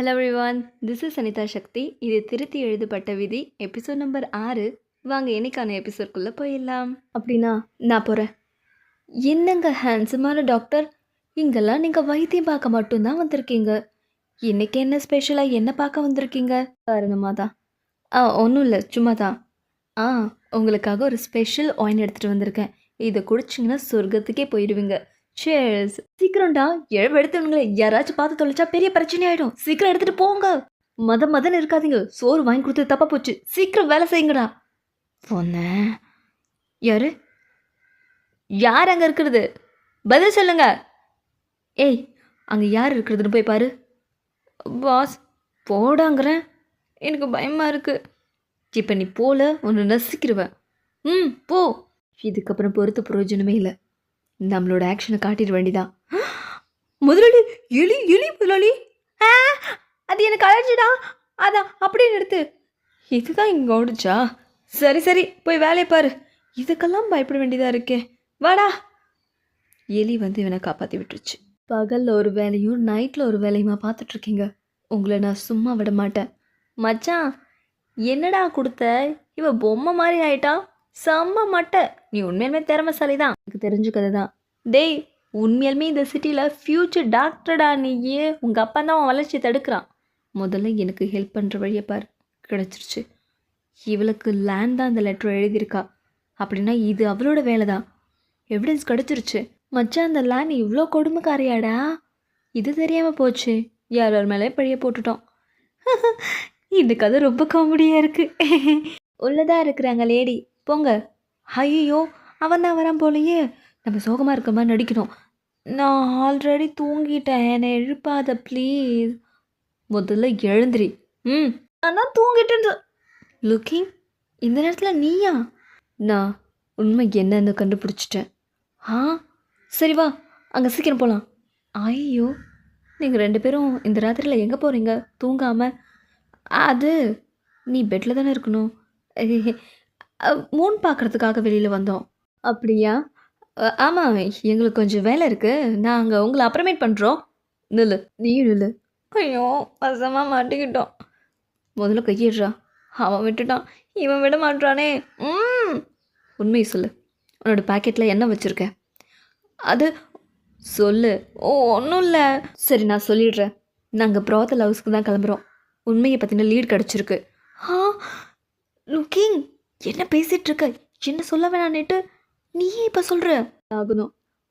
Hello everyone this is Anitha Sakthi இது திருத்தி எழுதப்பட்ட விதி எபிசோட் நம்பர் ஆறு. வாங்க என்னைக்கான எபிசோட்குள்ளே போயிடலாம். அப்படின்னா நான் போகிறேன் என்னங்க ஹேண்ட்ஸமான டாக்டர் இங்கெல்லாம் நீங்கள் வைத்தியம் பார்க்க மட்டும்தான் வந்திருக்கீங்க. இன்றைக்கி என்ன ஸ்பெஷலாக என்ன பார்க்க வந்திருக்கீங்க? காரணமாக தான் ஆ ஒன்றும் இல்லை சும்மா தான் ஆ உங்களுக்காக ஒரு ஸ்பெஷல் ஒயின் எடுத்துகிட்டு வந்திருக்கேன். இதை குடிச்சிங்கன்னா சொர்க்கத்துக்கே போயிடுவீங்க. சேர்ஸ் சீக்கிரம்டா. எழுவு எடுத்தவங்களே யாராச்சும் பார்த்து தொலைச்சா பெரிய பிரச்சனை ஆயிடும் சீக்கிரம் எடுத்துட்டு போங்க. மத மதன் இருக்காதீங்க. சோறு வாங்கி கொடுத்து தப்பா போச்சு. சீக்கிரம் வேலை செய்யுங்கடா. சொன்னேன் யாரு? யார் அங்கே இருக்கிறது? பதில் சொல்லுங்க. ஏய் அங்கே யார் இருக்கிறதுன்னு போய் பாரு. பாஸ் போடாங்கிறேன். எனக்கு பயமாக இருக்குது இப்போ நீ போல ஒன்று நசிக்கிருவேன். ம் போ. இதுக்கப்புறம் பொறுத்து பிரயோஜனமே இல்லை. நம்மளோட ஆக்ஷனை காட்டிட வேண்டிதான். முதலாளி எலி எலி முதலாளி? ஆ அது எனக்கு அலர்ஜிடா அதான் அப்படியே நிறுத்து. இதுதான் இங்கே ஓடிச்சா? சரி சரி போய் வேலையை பாரு. இதுக்கெல்லாம் பயப்பட வேண்டியதாக இருக்கே. வாடா. எலி வந்து இவனை காப்பாற்றி விட்டுருச்சு. பகலில் ஒரு வேலையும் நைட்டில் ஒரு வேலையுமா பார்த்துட்ருக்கீங்க உங்களை நான் சும்மா விட மாட்டேன். மச்சான் என்னடா கொடுத்த? இவ பொம்மை மாதிரி ஆயிட்டா? செம்ம மட்டை. நீ உண்மையுமே திறமைசாலி தான் எனக்கு தெரிஞ்சுக்கிறது கதை தான் டேய் உண்மையிலுமே இந்த சிட்டியில் ஃப்யூச்சர் டாக்டர்டா நீயே. உங்கள் அப்பா தான் உன் வளர்ச்சியை தடுக்கிறான். முதல்ல எனக்கு ஹெல்ப் பண்ணுற வழியை பார். கிடச்சிருச்சு. இவளுக்கு லேண்ட் தான் அந்த லெட்டர் எழுதியிருக்கா. அப்படின்னா இது அவளோட வேலை தான் எவிடன்ஸ் கிடச்சிருச்சு. மச்சான் அந்த லேண்ட் இவ்வளோ கொடுமைக்காரியாடா. இது தெரியாமல் போச்சு. யார் யார் மேலே பழிய போட்டுட்டோம். இந்த கதை ரொம்ப காமெடியாக இருக்குது உள்ளதாக இருக்கிறாங்க லேடி போங்க. ஐயோ அவன் தான் வரான் போலையே. நம்ம சோகமாக இருக்க மாதிரி நடிக்கணும். நான் ஆல்ரெடி தூங்கிட்டேன். என்னை எழுப்பாத ப்ளீஸ் முதல்ல எழுந்திரி. ம். நான் தான் தூங்கிட்டேன் லுக்கிங் இந்த நேரத்தில் நீயா? நான் உண்மை என்னன்னு கண்டுபிடிச்சிட்டேன். ஆ சரி வா அங்கே சீக்கிரம் போகலாம் ஐயோ நீங்கள் ரெண்டு பேரும் இந்த ராத்திரியில் எங்கே போகிறீங்க தூங்காமல் அது நீ பெட்டில் தானே இருக்கணும். மூன் பார்க்குறதுக்காக வெளியில் வந்தோம். அப்படியா? ஆமாம் எங்களுக்கு கொஞ்சம் வேலை இருக்குது நாங்கள் உங்களை அப்புறமேட் பண்ணுறோம் நில்லு. நீயும் நில்லு. ஐயோ வசமாக மாட்டிக்கிட்டோம். முதல்ல கையிடுறா. அவன் விட்டுட்டான். இவன் விட மாட்டானே ம். உண்மையை சொல்லு. உன்னோட பாக்கெட்டில் என்ன வச்சுருக்க? அது சொல்லு. ஓ ஒன்றும் இல்லை. சரி நான் சொல்லிடுறேன். நாங்கள் ப்ராத்தல் ஹவுஸ்க்கு தான் கிளம்புறோம். உண்மையை பற்றின லீட் கிடச்சிருக்கு. ஆ லுக்கிங் என்ன பேசிட்டு இருக்க என்ன சொல்ல வேணான்னுட்டு நீயே இப்போ சொல்கிற ஆகணும்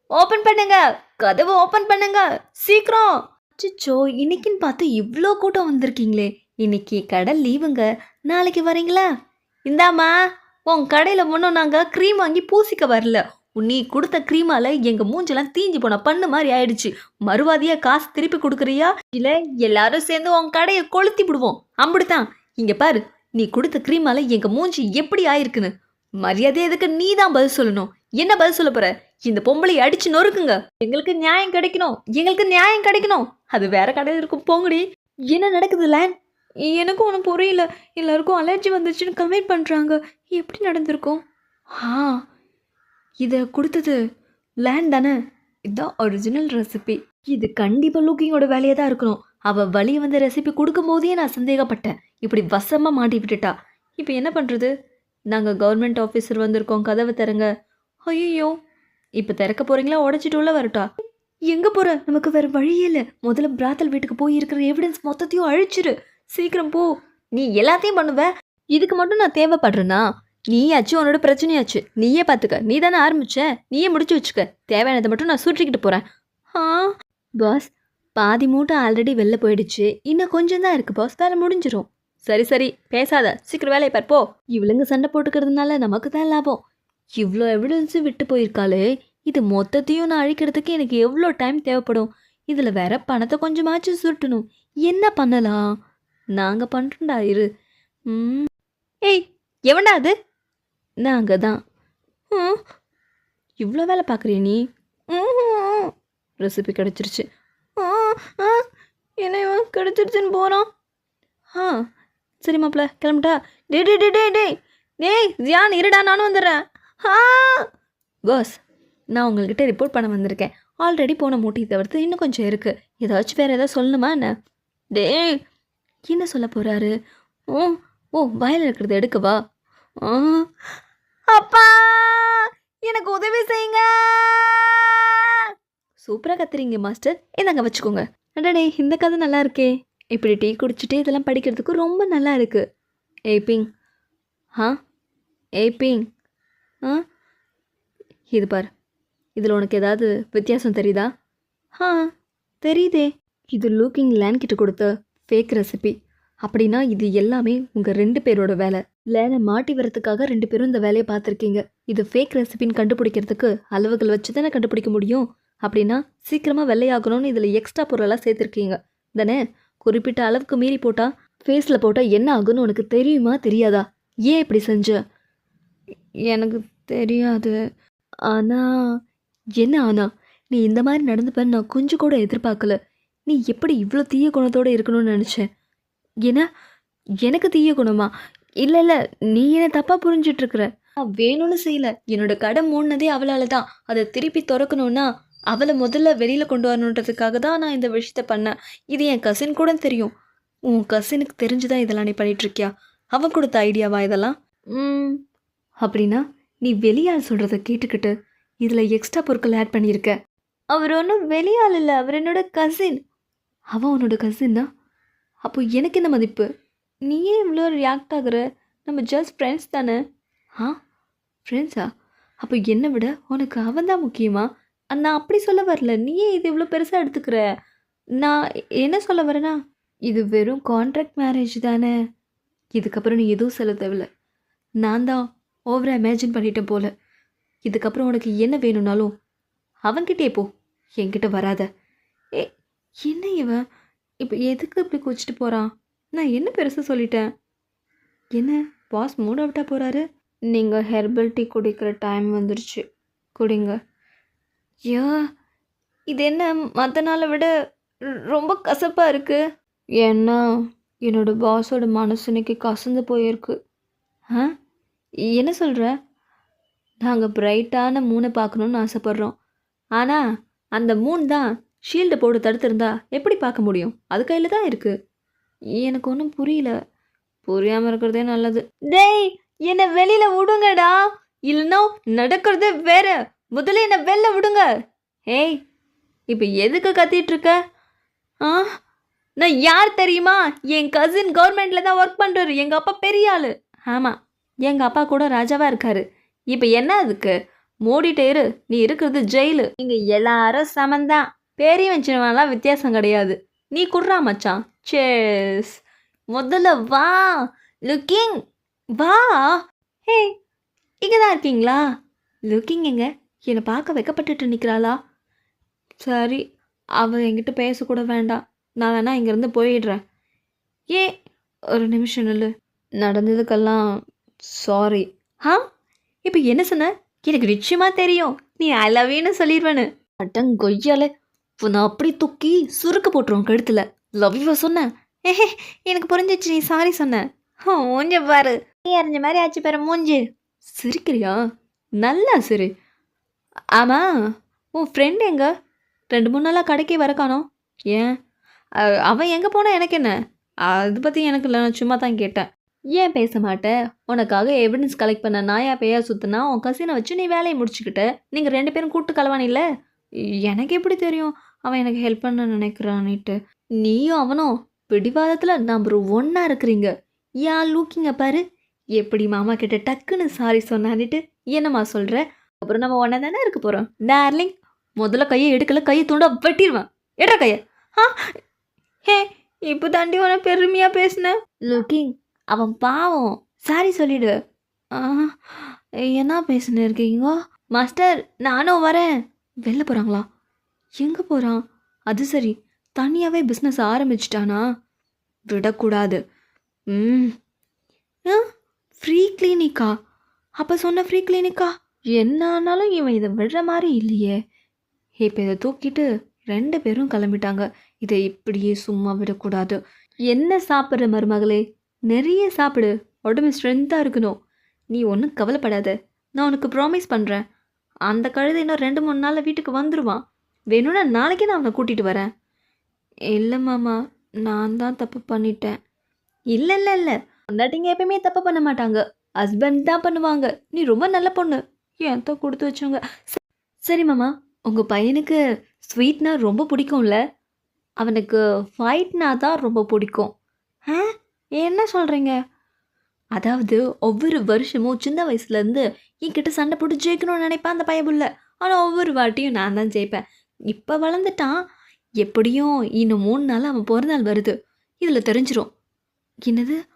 ஓப்பன் பண்ணுங்க. கதவு ஓப்பன் பண்ணுங்க. சீக்கிரம். அச்சோ இன்னைக்குன்னு பார்த்து இவ்வளோ கூட்டம் வந்திருக்கீங்களே. இன்னைக்கு கடை லீவுங்க. நாளைக்கு வரீங்களா? இந்தாம்மா உன் கடையில் முன்னும் நாங்கள் க்ரீம் வாங்கி பூசிக்க வரல. நீ கொடுத்த க்ரீமால எங்க மூஞ்செல்லாம் தீஞ்சு போன பண்ணு மாதிரி ஆயிடுச்சு. மறுவாதியா காசு திருப்பி கொடுக்குறியா? இல்ல எல்லாரும் சேர்ந்து உன் கடையை கொளுத்தி விடுவோம். அம்பிடுதான் இங்க பாரு நீ கொடுத்த க்ரீமால எங்க மூஞ்சி எப்படி ஆயிருக்குன்னு? மரியாதை எதுக்கு நீ தான் பதில் சொல்லணும்? என்ன பதில் சொல்ல போற? இந்த பொம்பளை அடிச்சு நொறுக்குங்க. எங்களுக்கு நியாயம் கிடைக்கணும். எங்களுக்கு நியாயம் கிடைக்கணும். அது வேற கடையில் இருக்கும். போங்கடி. என்ன நடக்குது லேன்? எனக்கும் ஒன்றும் புரியல. எல்லாருக்கும் அலர்ஜி வந்துச்சுன்னு கமெண்ட் பண்ணுறாங்க எப்படி நடந்திருக்கும்? ஆ இதை கொடுத்தது லேண்ட் தானே? இதுதான் ஒரிஜினல் ரெசிபி இது கண்டிப்பாக லுக்கிங்கோட வேலையாக தான் இருக்கணும். அவள் வழி வந்த ரெசிபி கொடுக்கும் போதே நான் சந்தேகப்பட்டேன். இப்படி வசமாக மாட்டி விட்டுட்டா. இப்போ என்ன பண்ணுறது நாங்கள் கவர்மெண்ட் ஆஃபீஸர் வந்திருக்கோம் கதவை திறங்க. ஐயோ இப்போ திறக்க போகிறீங்களா உடச்சிட்டு உள்ள வரட்டா. எங்கே போகிற நமக்கு வேறு வழியே இல்லை. முதல்ல பிராத்தல் வீட்டுக்கு போய் இருக்கிற எவிடன்ஸ் மொத்தத்தையும் அழிச்சிரு. சீக்கிரம் போ. நீ எல்லாத்தையும் பண்ணுவ. இதுக்கு மட்டும் நான் தேவைப்படுறேனா? நீயாச்சு உன்னோட பிரச்சனையாச்சு. நீயே பார்த்துக்க நீ தானே ஆரம்பிச்ச? நீயே முடிச்சு வச்சுக்க. தேவையானதை மட்டும் நான் சுற்றிக்கிட்டு போகிறேன் ஆ? பாஸ் பாதி மூட்டை ஆல்ரெடி வெளில போயிடுச்சு. இன்னும் கொஞ்சம் தான் இருக்கு பாஸ் வேலை முடிஞ்சிடும் சரி சரி. பேசாத. சீக்கிரம் வேலையை பார்ப்போ இவளுங்க சண்டை போட்டுக்கிறதுனால நமக்கு தான் லாபம். இவ்வளோ எவிடன்ஸும் விட்டு போயிருக்காளே. இது மொத்தத்தையும் நான் அழிக்கிறதுக்கு எனக்கு எவ்வளோ டைம் தேவைப்படும்? இதில் வேற பணத்தை கொஞ்சமாச்சும் சுருட்டணும். என்ன பண்ணலாம்? நாங்கள் பண்ணுறோம்டா இரு. ம். ஏய் எவன்டா அது? நாங்கள் தான். இவ்வளோ வேலை பார்க்குறிய நீ? ரெசிபி கிடச்சிருச்சு. ஆ என்ன இவன் கிடச்சிருச்சுன்னு போகிறான் ஆ சரி மாப்பிள்ள கிளம்பிட்டா. டே டே டே டே டே டேய் ஜியான் இருடா நானும் வந்துடுறேன். ஆ. பாஸ் நான் உங்கள்கிட்ட ரிப்போர்ட் பண்ண வந்திருக்கேன். ஆல்ரெடி போன மூட்டையை தவிர்த்து இன்னும் கொஞ்சம் இருக்குது ஏதாச்சும் வேறு ஏதாவது சொல்லணுமா என்ன? டேய் என்ன சொல்ல போகிறாரு ஓ ஓ வயலில் இருக்கிறது எடுக்கவா? ஆ. அப்பா எனக்கு உதவி செய்யுங்க. சூப்பராக கத்துறீங்க மாஸ்டர். இந்தாங்க வச்சுக்கோங்க. அடடே இந்த கதை நல்லா இருக்கே. இப்படி டீ குடிச்சிட்டு இதெல்லாம் படிக்கிறதுக்கு ரொம்ப நல்லா இருக்கு. ஏய் பிங். ஆ? ஏய் பிங். ஆ? இது பார். இதில் உனக்கு ஏதாவது வித்தியாசம் தெரியுதா? ஆ தெரியுதே. இது லூக்கிங் லேன் கிட்ட கொடுத்த ஃபேக் ரெசிபி அப்படின்னா இது எல்லாமே உங்கள் ரெண்டு பேரோட வேலை. லேனை மாட்டி வரதுக்காக ரெண்டு பேரும் இந்த வேலையை பார்த்துருக்கீங்க. இது ஃபேக் ரெசிபின்னு கண்டுபிடிக்கிறதுக்கு அளவுகள் வச்சு தானே கண்டுபிடிக்க முடியும்? அப்படின்னா சீக்கிரமாக வெள்ளையாகணும்னு இதில் எக்ஸ்ட்ரா பொருளெல்லாம் சேர்த்துருக்கீங்க. தானே? குறிப்பிட்ட அளவுக்கு மீறி போட்டால் ஃபேஸில் போட்டால் என்ன ஆகும்னு உனக்கு தெரியுமா தெரியாதா? ஏன் இப்படி செஞ்ச? எனக்கு தெரியாது. ஆனால் என்ன ஆனா? நீ இந்த மாதிரி நடந்துப்பேன்னு நான் கொஞ்சம் கூட எதிர்பார்க்கல. நீ எப்படி இவ்வளோ தீய குணத்தோடு இருக்கணும்னு நினச்சேன் ஏன்னா எனக்கு தீய குணமா? இல்லை இல்லை நீ என்ன தப்பாக புரிஞ்சிட்ருக்குற நான் வேணும்னு செய்யல. என்னோட கடை மூடினதே அவளால் தான் அதை திருப்பி திறக்கணும்னா அவளை முதல்ல வெளியில் கொண்டு வரணுன்றதுக்காக தான் நான் இந்த விஷயத்த பண்ணேன். இது என் கசின் கூட தெரியும். உன் கசினுக்கு தெரிஞ்சுதான் இதெல்லாம் நீ பண்ணிகிட்ருக்கியா அவன் கொடுத்த ஐடியாவா இதெல்லாம்? ம். அப்படின்னா நீ வெளியால் சொல்கிறத கேட்டுக்கிட்டு இதில் எக்ஸ்ட்ரா பொருட்கள் ஆட் பண்ணியிருக்க. அவர் ஒன்றும் வெளியால் இல்லை. அவர் என்னோட கசின் அவன் உன்னோட கசின்னா அப்போ எனக்கு என்ன மதிப்பு? நீயே இவ்வளோ ரியாக்ட் ஆகுற? நம்ம ஜஸ்ட் ஃப்ரெண்ட்ஸ் தானே? ஆ? ஃப்ரெண்ட்ஸா அப்போ என்னை விட உனக்கு அவன் தான் முக்கியமா? நான் அப்படி சொல்ல வரல. நீயே இது இவ்வளோ பெருசாக எடுத்துக்கிற? நான் என்ன சொல்ல வரேன்னா இது வெறும் கான்ட்ராக்ட் மேரேஜ் தானே. இதுக்கப்புறம் நீ எதுவும் சொல்ல தேவையில்ல. நான் தான் ஓவராக இமேஜின் பண்ணிட்டேன் போல. இதுக்கப்புறம் உனக்கு என்ன வேணும்னாலும் அவன்கிட்டே போ. என்கிட்ட வராத. ஏ என்ன இவன்? இப்போ எதுக்கு இப்படி குச்சிட்டு போகிறான் நான் என்ன பெருசாக சொல்லிட்டேன்? என்ன பாஸ் மூட் அவுட்டாக போகிறாரு நீங்கள் ஹெர்பல் டீ குடிக்கிற டைம் வந்துருச்சு. குடிங்க. ஐயா இது என்ன மற்ற நாளை விட ரொம்ப கசப்பாக இருக்குது ஏன்னா என்னோட பாஸோட மனசு இன்னைக்கு கசந்து போயிருக்கு. ஆ? என்ன சொல்கிற நாங்கள் பிரைட்டான மூனை பார்க்கணுன்னு ஆசைப்பட்றோம். ஆனால் அந்த மூன் தான் ஷீல்டு போட்டு தடுத்திருந்தா எப்படி பார்க்க முடியும்? அது கையில் தான் இருக்குது எனக்கு ஒன்றும் புரியல. புரியாமல் இருக்கிறதே நல்லது. டேய் என்னை வெளியில் விடுங்கடா. இல்லைன்னா நடக்கிறதே வேற. முதல்ல என்னை வெளில விடுங்க. ஏய் இப்போ எதுக்கு கத்திட்டு இருக்க? ஆ? நான் யார் தெரியுமா? என் கசின் கவர்மெண்ட்டில் தான் ஒர்க் பண்ணுறாரு எங்கள் அப்பா பெரிய ஆள். ஆமாம் எங்கள் அப்பா கூட ராஜாவாக இருக்காரு. இப்போ என்ன அதுக்கு? மூடிட்டே இரு. நீ இருக்கிறது ஜெயிலு. இங்கே எல்லாரும் சமந்தான் பெரியவன் சின்னவன்லாம் வித்தியாசம் கிடையாது. நீ குட்றா மச்சான். சேஸ். முதல்ல வா. லுக்கிங் வா. ஹே இங்கே தான் இருக்கீங்களா? லுக்கிங் எங்கே? என்னை பார்க்க வைக்கப்பட்டுட்டு நிற்கிறாளா சரி அவள் என்கிட்ட பேசக்கூட வேண்டாம். நான் வேணா இங்கேருந்து போயிடுறேன். ஏன்? ஒரு நிமிஷம் நில்லு. நடந்ததுக்கெல்லாம் சாரி ஆ இப்போ என்ன சொன்ன? எனக்கு நிச்சயமாக தெரியும். நீ ஐ லவ் சொல்லிடுவேன்னு அட்டன் கொய்யாலே உன்னை அப்படி தூக்கி சுருக்கு போட்டுருவோம் கழுத்தில். லவ் யூ சொன்னேன் ஏஹே எனக்கு புரிஞ்சிச்சு. நீ சாரி சொன்ன. மூஞ்ச பாரு. நீ அறிஞ்ச மாதிரி ஆச்சு பாரு மூஞ்சு. சிரிக்கிறியா? நல்லா சிரி. ஆமாம் உன் ஃப்ரெண்ட் எங்க? ரெண்டு மூணு நாளாக கடைக்கே வர காணோம். ஏன்? அவன் எங்கே போனால் எனக்கு என்ன? அது பற்றி எனக்கு இல்லை நான் சும்மா தான் கேட்டேன். ஏன் பேச மாட்டேன் உனக்காக எவிடன்ஸ் கலெக்ட் பண்ண நாயா பேயா சுற்றுனா உன் கசினை வச்சு நீ வேலையை முடிச்சுக்கிட்ட. நீங்கள் ரெண்டு பேரும் கூட்டு கலவானில்ல எனக்கு எப்படி தெரியும்? அவன் எனக்கு ஹெல்ப் பண்ண நினைக்கிறான்னுட்டு. நீயும் அவனும் பிடிவாதத்தில் நம்பர் ஒன்றா இருக்கிறீங்க. யா லூக்கிங்க பாரு. எப்படி மாமா கிட்ட டக்குன்னு சாரி சொன்னான்னுட்டு என்னம்மா சொல்கிற அப்புறம் நம்ம ஒன்றா தானே இருக்க போகிறோம் டார்லிங் முதல்ல கையை எடுக்கல கையை தூண்டா வெட்டிடுவேன் எடுற கையை? ஆ ஹே இப்போ தாண்டி உன பெருமையாக பேசினேன். லுக்கிங் அவன் பாவம். சாரி சொல்லிடு. என்ன பேசுன இருக்கீங்க? மாஸ்டர் நானும் வரேன். வெளில போகிறாங்களா எங்கே போகிறான் அது சரி தனியாகவே பிஸ்னஸ் ஆரம்பிச்சிட்டானா? விடக்கூடாது. ம். ஃப்ரீ கிளினிக்கா அப்போ சொன்ன ஃப்ரீ கிளினிக்கா என்ன ஆனாலும் இவன் இதை விடுற மாதிரி இல்லையே. இப்போ இதை தூக்கிட்டு ரெண்டு பேரும் கிளம்பிட்டாங்க. இதை இப்படியே சும்மா விடக்கூடாது. என்ன சாப்பிட்ற மருமகளே? நிறைய சாப்பிடு. உடம்பு ஸ்ட்ரென்த்தாக இருக்கணும். நீ ஒன்றும் கவலைப்படாத. நான் உனக்கு ப்ராமிஸ் பண்ணுறேன் அந்த கழுதை இன்னும் ரெண்டு மூணு நாளில் வீட்டுக்கு வந்துடுவான் வேணும்னா நாளைக்கே நான் அவனை கூட்டிகிட்டு வரேன். இல்லை மாமா நான் தான் தப்பு பண்ணிட்டேன். இல்லை இல்லை இல்லை. பொண்டாட்டிங்க எப்பயுமே தப்பு பண்ண மாட்டாங்க. ஹஸ்பண்ட் தான் பண்ணுவாங்க. நீ ரொம்ப நல்ல பொண்ணு. ஏன் கொடுத்து வச்சோங்க சரி மாமா உங்கள் பையனுக்கு ஸ்வீட்னா ரொம்ப பிடிக்கும்ல? அவனுக்கு ஃபைட்னா தான் ரொம்ப பிடிக்கும். ஆ? என்ன சொல்கிறீங்க அதாவது ஒவ்வொரு வருஷமும் சின்ன வயசுலேருந்து என்கிட்ட சண்டை போட்டு ஜெயிக்கணும்னு நினைப்பேன் அந்த பையன் ஆனால் ஒவ்வொரு வாட்டியும் நான் தான் ஜெயிப்பேன். இப்போ வளர்ந்துட்டான் எப்படியும் இன்னும் மூணு நாள் அவன் பிறந்த நாள் வருது. இதில் தெரிஞ்சிடும் என்னது?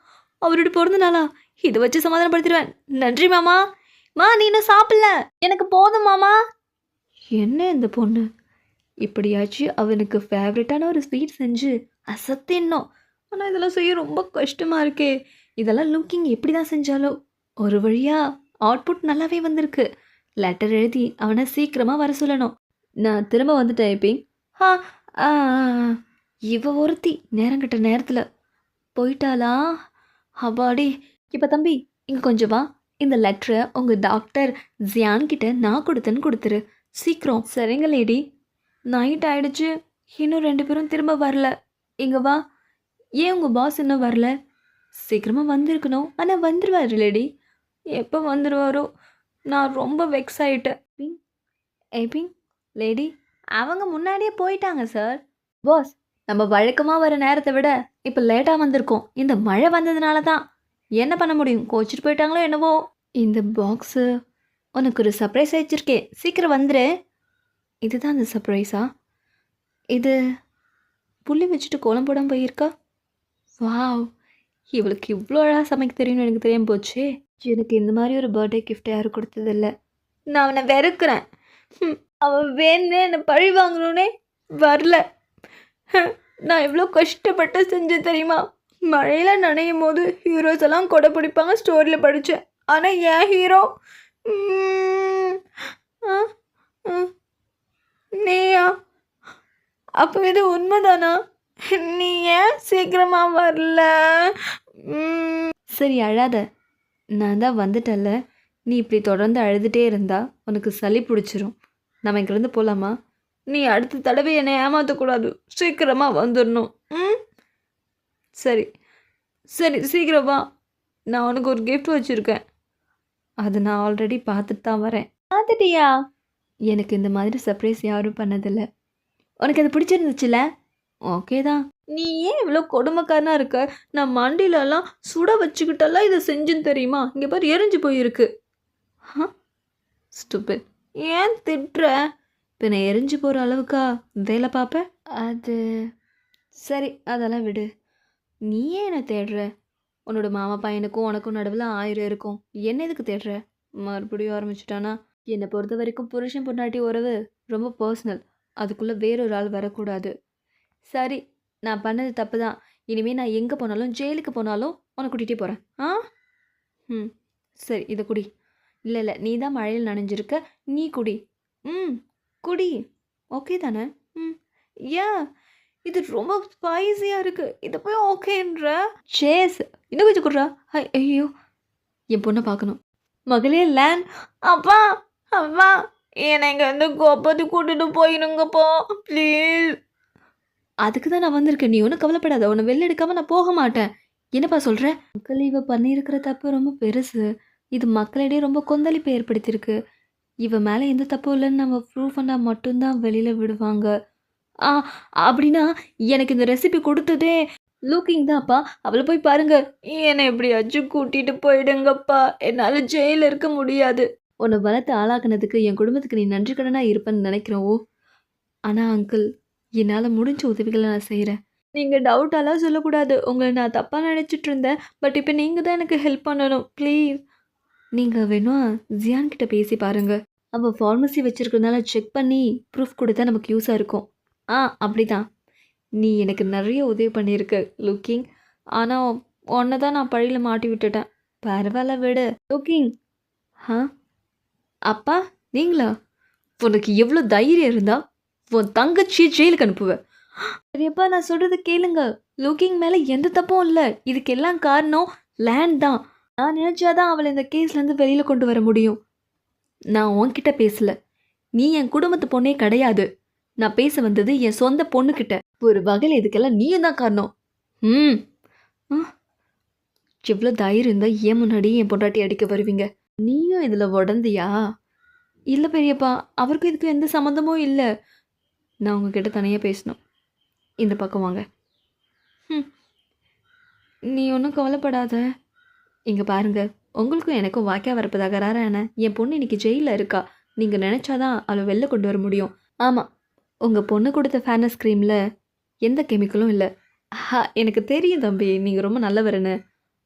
அவரோட பிறந்த நாளா இதை வச்சு சமாதானப்படுத்திடுவேன். நன்றி மாமா. மா நீ இன்னும் சாப்பிடல. எனக்கு போதும் மாமா. என்ன இந்த பொண்ணு? இப்படியாச்சும் அவனுக்கு ஃபேவரட்டான ஒரு ஸ்வீட் செஞ்சு அசத்தின்னோம் ஆனால் இதெல்லாம் செய்ய ரொம்ப கஷ்டமாக இருக்கே. இதெல்லாம் லுக்கிங் எப்படி தான் செஞ்சாலோ. ஒரு வழியாக அவுட்புட் நல்லாவே வந்திருக்கு. லெட்டர் எழுதி அவனை சீக்கிரமாக வர சொல்லணும். நான் திரும்ப வந்துட்டேன் எப்பி ஆ ஆ. இவ ஒருத்தி நேரங்கிட்ட நேரத்தில் போயிட்டாளா? அப்பாடி. இப்போ தம்பி இங்கே கொஞ்சம் வா. இந்த லெட்டரை உங்கள் டாக்டர் ஜியான் கிட்ட நான் கொடுத்தேன்னு கொடுத்துரு. சீக்கிரம். சரிங்க லேடி நைட் ஆயிடுச்சு. இன்னும் ரெண்டு பேரும் திரும்ப வரல. இங்கே வா. ஏன் உங்கள் பாஸ் இன்னும் வரல? சீக்கிரமாக வந்திருக்கணும். ஆனால் வந்துடுவார் லேடி எப்போ வந்துடுவாரோ நான் ரொம்ப வெக்ஸ் ஆகிட்டேன் பிங். ஏ பிங். லேடி அவங்க முன்னாடியே போயிட்டாங்க சார் பாஸ் நம்ம வழக்கமாக வர நேரத்தை விட இப்போ லேட்டாக வந்திருக்கோம். இந்த மழை வந்ததுனால தான் என்ன பண்ண முடியும்? கோச்சிட்டு போயிட்டாங்களோ என்னவோ? இந்த பாக்ஸு உனக்கு ஒரு சர்ப்ரைஸ் வச்சிருக்கேன். சீக்கிரம் வந்துடு இதுதான் அந்த சர்ப்ரைஸா இது புள்ளி வச்சுட்டு கோலம் போட போயிருக்கா? வாவ். இவளுக்கு இவ்வளோ அழகாக சமைக்க தெரியும்னு எனக்கு தெரியாமல் போச்சு. எனக்கு இந்த மாதிரி ஒரு பர்த்டே கிஃப்ட் யாரும் கொடுத்ததில்ல. நான் அவனை வெறுக்கிறேன். அவன் வேணுன்னு என்னை பழி வாங்கணுன்னே வரல. நான் எவ்வளோ கஷ்டப்பட்டு செஞ்சேன் தெரியுமா? மழையில் நனையும் போது ஹீரோஸ் எல்லாம் கொடை பிடிப்பாங்க ஸ்டோரியில் படித்தேன் ஆனால் என் ஹீரோ நீயா? அப்போ இது உண்மைதானா? நீ ஏன் சீக்கிரமா வரல. சரி அழாத. நான் தான் வந்துட்டல்ல நீ இப்படி தொடர்ந்து அழுதுகிட்டே இருந்தா உனக்கு சளி பிடிச்சிரும். நம்ம இங்கேருந்து போகலாமா நீ அடுத்த தடவை என்னை ஏமாற்றக்கூடாது சீக்கிரமா வந்துடணும் ம். சரி. சரி சீக்கிரம் வா. நான் உனக்கு ஒரு gift வச்சுருக்கேன். அது நான் ஆல்ரெடி பார்த்துட்டு தான் வரேன். பார்த்துட்டியா? எனக்கு இந்த மாதிரி சர்ப்ரைஸ் யாரும் பண்ணதில்லை. உனக்கு அது பிடிச்சிருந்துச்சுல? ஓகே தான். நீ ஏன் இவ்வளோ கொடுமைக்காரனா இருக்க? நான் மண்டிலெல்லாம் சுட வச்சுக்கிட்டெல்லாம் இதை செஞ்சுன்னு தெரியுமா? இங்கே பாரு எரிஞ்சு போயிருக்கு. ஸ்டூபிட் ஏன் திட்டுற? இப்போ நான் எரிஞ்சு போகிற அளவுக்கா வேலை பார்ப்பேன் அது சரி அதெல்லாம் விடு. நீ ஏன் என்னை தேடுற? உன்னோட மாமா பையனுக்கும் உனக்கும் நடுவில் ஆயிரம் இருக்கும். என்ன எதுக்கு தேடுற? மறுபடியும் ஆரம்பிச்சிட்டானா? என்னை பொறுத்த வரைக்கும் புருஷன் பொண்டாட்டி உறவு ரொம்ப பர்சனல் அதுக்குள்ளே வேறொரு ஆள் வரக்கூடாது. சரி நான் பண்ணது தப்பு தான் இனிமேல் நான் எங்கே போனாலும் ஜெயிலுக்கு போனாலும் உன்னை கூட்டிகிட்டே போகிறேன் ஆ? ம் சரி இதை குடி. இல்லை இல்லை நீ தான் மழையில் நனைஞ்சிருக்க. நீ குடி. ம் குடி. ஓகே தானே? ம். ஏன் இது ரொம்ப ஸ்பைஸியாக இருக்குது இதை போய் ஓகேன்ற. சேஸ் இன்னும் கொஞ்சம் குடுறா? ஐ ஐயோ என் பொண்ணை பார்க்கணும். மகளே லேன். அப்பா அப்பா. என்னை இங்கே வந்து கோப்பத்து கூட்டிட்டு போயிடுங்கப்பா. ப்ளீஸ் அதுக்கு தான் நான் வந்திருக்கேன். நீ ஒன்றும் கவலைப்படாத. உன்னை வெளில எடுக்காம நான் போக மாட்டேன். என்னப்பா சொல்கிற மக்கள் இவ பண்ணியிருக்கிற தப்பு ரொம்ப பெருசு. இது மக்களிடையே ரொம்ப கொந்தளிப்பை ஏற்படுத்தியிருக்கு. இவ மேலே எந்த தப்பும் இல்லைன்னு நம்ம ப்ரூவ் பண்ணால் மட்டும்தான் வெளியில் விடுவாங்க. ஆ அப்படின்னா எனக்கு இந்த ரெசிபி கொடுத்ததே லூக்கிங் தான்ப்பா அவளை போய் பாருங்க. என்னை எப்படியாச்சும் கூட்டிட்டு போயிடுங்கப்பா. என்னால் ஜெயிலில் இருக்க முடியாது. உன்னை வளர்த்து ஆளாக்குனதுக்கு என் குடும்பத்துக்கு நீ நன்றி கடனாக இருப்பேன்னு நினைக்கிறேன் ஓ. ஆனால் அங்கிள் என்னால் முடிஞ்ச உதவிகளை நான் செய்கிறேன் நீங்கள் டவுட்டாலாம் சொல்லக்கூடாது. உங்களை நான் தப்பாக நினச்சிட்டு இருந்தேன். பட் இப்போ நீங்கள் தான் எனக்கு ஹெல்ப் பண்ணணும். ப்ளீஸ் நீங்கள் வேணா ஜியான் கிட்ட பேசி பாருங்கள் அவள் ஃபார்மசி வச்சுருக்கிறதுனால செக் பண்ணி ப்ரூஃப் கொடுத்தா நமக்கு யூஸாக இருக்கும். ஆ அப்படி தான் நீ எனக்கு நிறைய உதவி பண்ணியிருக்க லுக்கிங். ஆனால் உன்னை தான் நான் பழியில் மாட்டி விட்டுட்டேன். பரவாயில்ல விடு. லுக்கிங். ஆ அப்பா நீங்களா? உனக்கு எவ்வளோ தைரியம் இருந்தா உன் தங்கச்சி ஜெயிலுக்கு அனுப்புவேன். பெரியப்பா நான் சொல்கிறது கேளுங்க. லுக்கிங் மேலே எந்த தப்பும் இல்லை. இதுக்கெல்லாம் காரணம் லேண்ட் தான். நான் நினச்சாதான் அவளை இந்த கேஸ்லேருந்து வெளியில் கொண்டு வர முடியும். நான் உன்கிட்ட பேசல. நீ என் குடும்பத்து பொண்ணே கிடையாது. நான் பேச வந்தது என் சொந்த பொண்ணுக்கிட்ட ஒரு வகையில் இதுக்கெல்லாம் நீயும் தான் காரணம். ம். ஆ. எவ்வளோ தைரியம் இருந்தால் ஏன் முன்னாடி என் பொண்டாட்டி அடிக்க வருவீங்க. நீயும் இதில் உடந்தியா? இல்லை பெரியப்பா அவருக்கும் இதுக்கும் எந்த சம்மந்தமும் இல்லை. நான் உங்ககிட்ட தனியாக பேசணும். இந்த பக்கம் வாங்க. ம். நீ ஒன்றும் கவலைப்படாத. இங்கே பாருங்க உங்களுக்கும் எனக்கும் வாக்கியா வரப்பு தகராறான என் பொண்ணு இன்னைக்கு ஜெயிலில் இருக்கா. நீங்கள் நினச்சாதான் அவளை வெளில கொண்டு வர முடியும். ஆமாம் உங்கள் பொண்ணு கொடுத்த ஃபேனஸ் க்ரீமில் எந்த கெமிக்கலும் இல்லை. ஹா எனக்கு தெரியும் தம்பி நீங்கள் ரொம்ப நல்லவருன்னு.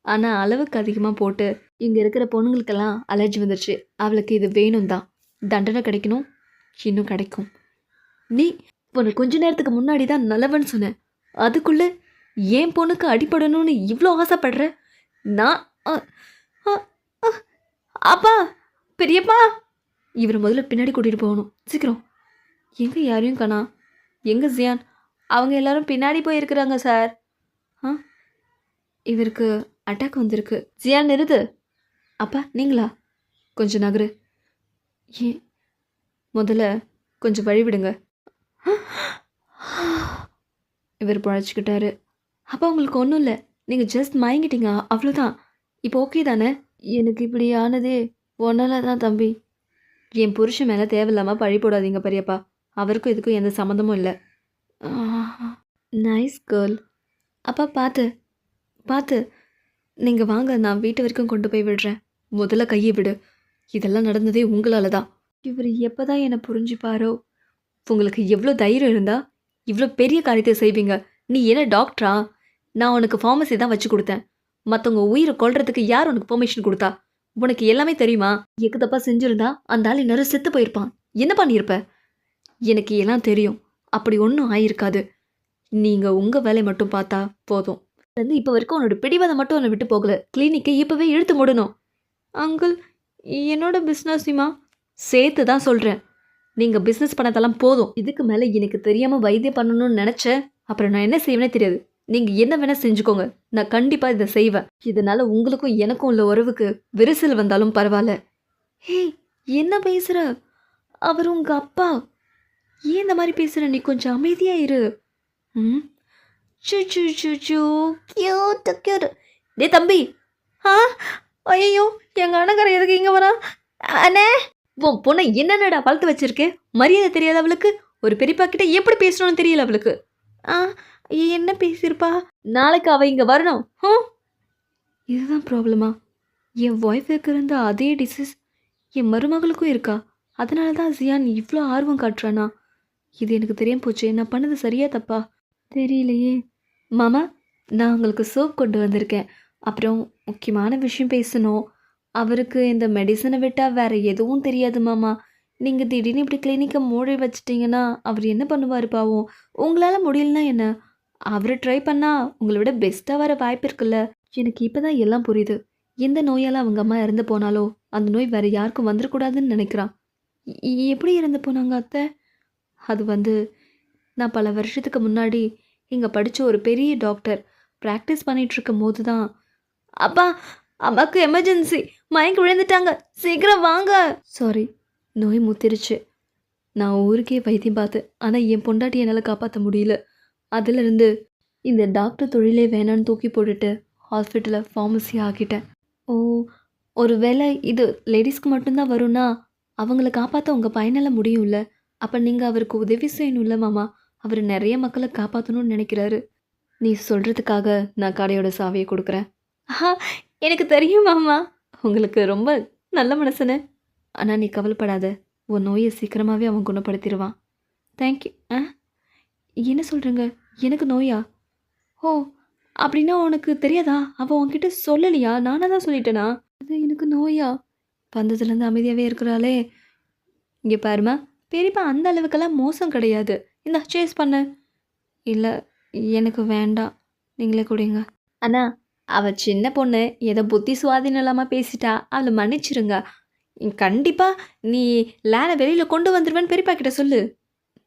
ஆனால் அளவுக்கு அதிகமாக போட்டு இங்கே இருக்கிற பொண்ணுங்களுக்கெல்லாம் அலர்ஜி வந்துடுச்சு அவளுக்கு இது வேணும் தான். தண்டனை கிடைக்கணும். இன்னும் கிடைக்கும். நீ உன்னை கொஞ்ச நேரத்துக்கு முன்னாடி தான் நல்லவன்னு சொன்னேன் அதுக்குள்ளே என் பொண்ணுக்கு அடிபடணும்னு இவ்வளோ ஆசைப்படுற? நான் அப்பா பெரியப்பா! இவரை முதல்ல பின்னாடி கூட்டிகிட்டு போகணும். சீக்கிரம். எங்கே யாரையும் காணா? எங்கே ஜியான்? அவங்க எல்லாரும் பின்னாடி போயிருக்கிறாங்க சார். ஆ? இவருக்கு அட்டாக் வந்திருக்கு. ஜியான் நிறுது அப்பா நீங்களா? கொஞ்சம் நகரு. ஏன் முதல்ல கொஞ்சம் வழி விடுங்க. இவர் பழச்சிக்கிட்டாரு. அப்பா உங்களுக்கு ஒன்றும் இல்லை. நீங்கள் ஜஸ்ட் மயங்கிட்டீங்க. அவ்வளோதான் இப்போ ஓகே தானே? எனக்கு இப்படி ஆனதே ஒன்னால தான் தம்பி. என் புருஷன் மேலே தேவையில்லாமல் பழி போடாதீங்க பெரியப்பா. அவருக்கும் இதுக்கும் எந்த சம்மந்தமும் இல்லை. நைஸ் கேர்ள் அப்பா பார்த்து பார்த்து நீங்கள் வாங்க நான் வீட்டு வரைக்கும் கொண்டு போய் விடுறேன். முதல்ல கையை விடு. இதெல்லாம் நடந்ததே உங்களால் தான் இவர் எப்போ தான் என்னை புரிஞ்சுப்பாரோ? உங்களுக்கு எவ்வளோ தைரியம் இருந்தால் இவ்வளோ பெரிய காரியத்தை செய்வீங்க. நீ என்ன டாக்டரா நான் உனக்கு ஃபார்மசி தான் வச்சு கொடுத்தேன். மற்றவங்க உயிரை கொல்றதுக்கு யார் உனக்கு பெர்மிஷன் கொடுத்தா? உனக்கு எல்லாமே தெரியுமா? எக்கு தப்பா செஞ்சுருந்தா அந்த ஆள் இன்னொரு செத்து போயிருப்பான். என்ன பண்ணியிருப்ப எனக்கு எல்லாம் தெரியும். அப்படி ஒன்றும் ஆயிருக்காது. நீங்கள் உங்கள் வேலையை மட்டும் பார்த்தா போதும். வந்து இப்போ வரைக்கும் உன்னோட பிடிவாதம் மட்டும் உன்னை விட்டு போகல. கிளினிக்கை இப்போவே இழுத்து முடணும். அங்கிள் என்னோட பிஸ்னஸ்மா சேர்த்து தான் சொல்கிறேன் நீங்கள் பிஸ்னஸ் பண்ணதெல்லாம் போதும். இதுக்கு மேலே எனக்கு தெரியாமல் வைத்தியம் பண்ணணும்னு நினச்சேன் அப்புறம் நான் என்ன செய்வேனே தெரியாது. நீங்கள் என்ன வேணால் செஞ்சுக்கோங்க. நான் கண்டிப்பாக இதை செய்வேன். இதனால் உங்களுக்கும் எனக்கும் உள்ள உறவுக்கு விரிசல் வந்தாலும் பரவாயில்ல. ஹே என்ன பேசுகிற அவர் உங்கள் அப்பா. ஏன் இந்த மாதிரி பேசுகிற நீ கொஞ்சம் அமைதியாக இரு. ம்? சு சு சு சு கியூட் கியூட் டே தம்பி. ஆ? ஐயோ எங்கள் அண்ணங்கார எதுக்கு இங்கே வரா? அண்ணே. உன் பொண்ணை என்னென்னடா வளர்த்து வச்சிருக்கேன் மரியாதை தெரியாது அவளுக்கு? ஒரு பெரியப்பா கிட்ட எப்படி பேசணும்னு தெரியல அவளுக்கு. ஆ என்ன பேசியிருப்பா? நாளைக்கு அவள் இங்கே வரணும். ஹம் இதுதான் ப்ராப்ளமா? என் ஒய்ஃபுக்கு இருந்த அதே டிசீஸ் என் மருமகளுக்கும் இருக்கா? அதனால தான் ஜியான் இவ்வளோ ஆர்வம் காட்டுறானா? இது எனக்கு தெரியாம போச்சு. நான் பண்ணது சரியா தப்பா? தெரியலையே. மாமா நான் உங்களுக்கு சோப் கொண்டு வந்திருக்கேன். அப்புறம் முக்கியமான விஷயம் பேசணும். அவருக்கு இந்த மெடிசனை விட்டால் வேறு எதுவும் தெரியாது மாமா. நீங்கள் திடீர்னு இப்படி கிளினிக்கை மூடி வச்சிட்டிங்கன்னா அவர் என்ன பண்ணுவார் பாவம்? உங்களால் முடியலனா என்ன? அவர் ட்ரை பண்ணால் உங்களை விட பெஸ்ட்டாக வர வாய்ப்பு இருக்குல்ல. எனக்கு இப்போ தான் எல்லாம் புரியுது. எந்த நோயால் அவங்க அம்மா இறந்து போனாலோ அந்த நோய் வேறு யாருக்கும் வந்துடக்கூடாதுன்னு நினைக்கிறான். எப்படி இறந்து போனாங்க அத்தை? அது வந்து நான் பல வருஷத்துக்கு முன்னாடி இங்கே படித்த ஒரு பெரிய டாக்டர். ப்ராக்டிஸ் பண்ணிகிட்ருக்கும் போது தான் அப்பா அம்மாவுக்கு எமர்ஜென்சி மயங்கி விழுந்துட்டாங்க சீக்கிரம் வாங்க. சாரி நோய் முத்திருச்சு. நான் ஊருக்கே வைத்தியம் பார்த்தேன் ஆனால் என் பொண்டாட்டி என்னால் காப்பாற்ற முடியல. அதிலிருந்து இந்த டாக்டர் தொழிலே வேணான்னு தூக்கி போட்டுட்டு ஹாஸ்பிட்டலில் ஃபார்மசி ஆக்கிட்டேன். ஓ ஒரு வேளை இது லேடிஸ்க்கு மட்டும்தான் வரும்னா அவங்கள காப்பாற்ற உங்கள் பயனால் முடியும்ல? அப்போ நீங்கள் அவருக்கு உதவி செய்யணும்ல மாமா. அவர் நிறைய மக்களை காப்பாற்றணும்னு நினைக்கிறாரு. நீ சொல்கிறதுக்காக நான் கடையோட சாவியை கொடுக்குறேன். ஆஹா எனக்கு தெரியும் மாமா. உங்களுக்கு ரொம்ப நல்ல மனசுன்னு ஆனால் நீ கவலைப்படாத. உன் நோயை சீக்கிரமாகவே அவன் குணப்படுத்திடுவான். தேங்க்யூ ஆ? என்ன சொல்கிறீங்க எனக்கு நோயா? ஓ அப்படின்னா உனக்கு தெரியாதா? அவள் உன்கிட்ட சொல்லலையா? நானாக தான் சொல்லிட்டேனா? அது எனக்கு நோயா? வந்ததுலேருந்து அமைதியாகவே இருக்கிறாளே. இங்கே பாருமா பெரியப்பா அந்த அளவுக்கெல்லாம் மோசம் கிடையாது. இந்த சேஸ் பண்ணு. இல்லை எனக்கு வேண்டாம். நீங்களே கொடுங்க. அண்ணா அவள் சின்ன பொண்ணு. ஏதோ புத்தி சுவாதீனம் இல்லாமல் பேசிட்டா. அவளை மன்னிச்சிருங்க. கண்டிப்பாக நீ லேனை வெளியில் கொண்டு வந்துடுவேன்னு பெரியப்பா கிட்ட சொல்லு.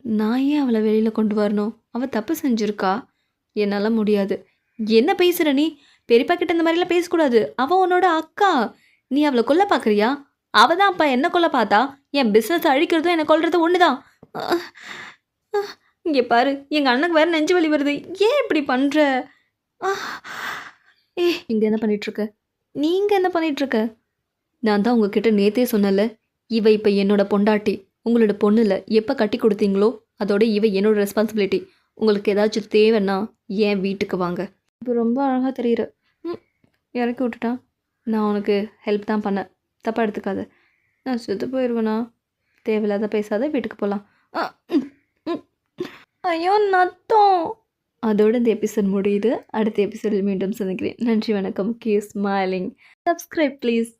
நான் ஏன் அவளை வெளியில் கொண்டு வரணும்? அவள் தப்பு செஞ்சுருக்கா? என்னால் முடியாது. என்ன பேசுகிற நீ? பெரியப்பா கிட்ட இந்த மாதிரிலாம் பேசக்கூடாது. அவள் உன்னோட அக்கா. நீ அவளை கொல்ல பார்க்குறியா அவள் தான்ப்பா என்ன கொல்ல பார்த்தா? என் பிஸ்னஸ் அழிக்கிறதும் என்னை கொல்றதும் ஒன்று தான் இங்கே பாரு எங்கள் அண்ணனுக்கு வேறு நெஞ்சு வலி வருது. ஏன் இப்படி பண்ணுற ஏ இங்கே என்ன பண்ணிகிட்ருக்க நீங்கள் என்ன பண்ணிகிட்ருக்க நான் தான் உங்ககிட்ட நேத்தே சொன்னல இவ இப்போ என்னோட பொண்டாட்டி. உங்களோட பொண்ணு இல்லை எப்போ கட்டி கொடுத்தீங்களோ அதோட இவ என்னோட ரெஸ்பான்சிபிலிட்டி உங்களுக்கு ஏதாச்சும் தேவைன்னா ஏன் வீட்டுக்கு வாங்க. இப்போ ரொம்ப அழகாக தெரியுற. ம் இறக்கி விட்டுட்டான் நான் உனக்கு ஹெல்ப் தான் பண்ணேன். தப்பாக எடுத்துக்காத. நான் செத்து போயிடுவேனா தேவையில்லாத பேசாத வீட்டுக்கு போகலாம் ஐயோ நத்தம். அதோட இந்த எபிசோட் முடியுது. அடுத்த எபிசோடில் மீண்டும் சந்திக்கிறேன். நன்றி வணக்கம். Key smiling subscribe please